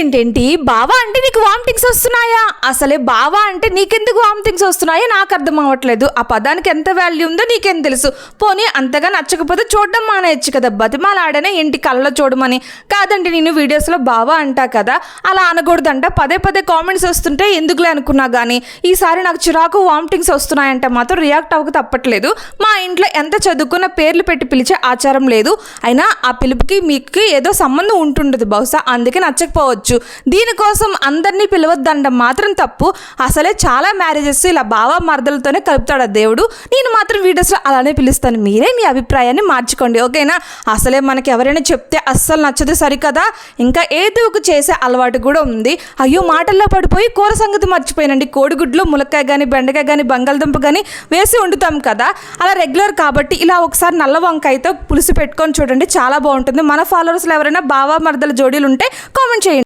ఏంటేంటి? బావా అంటే నీకు వామిటింగ్స్ వస్తున్నాయా? అసలే బావా అంటే నీకెందుకు వామిటింగ్స్ వస్తున్నాయో నాకు అర్థం అవ్వట్లేదు. ఆ పదానికి ఎంత వాల్యూ ఉందో నీకేం తెలుసు. పోనీ అంతగా నచ్చకపోతే చూడడం మానేయచ్చు కదా. బతిమాలాడనే ఇంటి కళ్ళలో చూడమని. కాదండి నేను వీడియోస్లో బావా అంటా కదా. అలా అనకూడదంట. పదే పదే కామెంట్స్ వస్తుంటే ఎందుకులే అనుకున్నా కానీ ఈసారి నాకు చిరాకు వామిటింగ్స్ వస్తున్నాయంటే మాత్రం రియాక్ట్ అవ్వక తప్పట్లేదు. మా ఇంట్లో ఎంత చదువుకున్న పేర్లు పెట్టి పిలిచే ఆచారం లేదు. అయినా ఆ పిలుపుకి మీకు ఏదో సంబంధం ఉంటుండదు బహుశా. అందుకే నచ్చకపోవచ్చు. దీనికోసం అందరినీ పిలవద్దండం మాత్రం తప్పు. అసలే చాలా మ్యారేజెస్ ఇలా బావా మరదలతోనే కలుపుతాడు ఆ దేవుడు. నేను మాత్రం వీడియోస్లో అలానే పిలుస్తాను. మీరే మీ అభిప్రాయాన్ని మార్చుకోండి ఓకేనా? అసలే మనకి ఎవరైనా చెప్తే అస్సలు నచ్చదు సరికదా? ఇంకా ఏదో ఒక చేసే అలవాటు కూడా ఉంది. అయ్యో మాటల్లో పడిపోయి కూర సంగతి మర్చిపోయినండి. కోడిగుడ్లు ములక్కాయ కానీ బెండకాయ కానీ బంగాళదుంప కానీ వేసి వండుతాం కదా? అలా రెగ్యులర్ కాబట్టి ఇలా ఒకసారి నల్ల వంకాయతో పులుసు పెట్టుకొని చూడండి చాలా బాగుంటుంది. మన ఫాలోవర్స్లో ఎవరైనా బావా మరదల జోడీలు ఉంటే కామెంట్ చేయండి.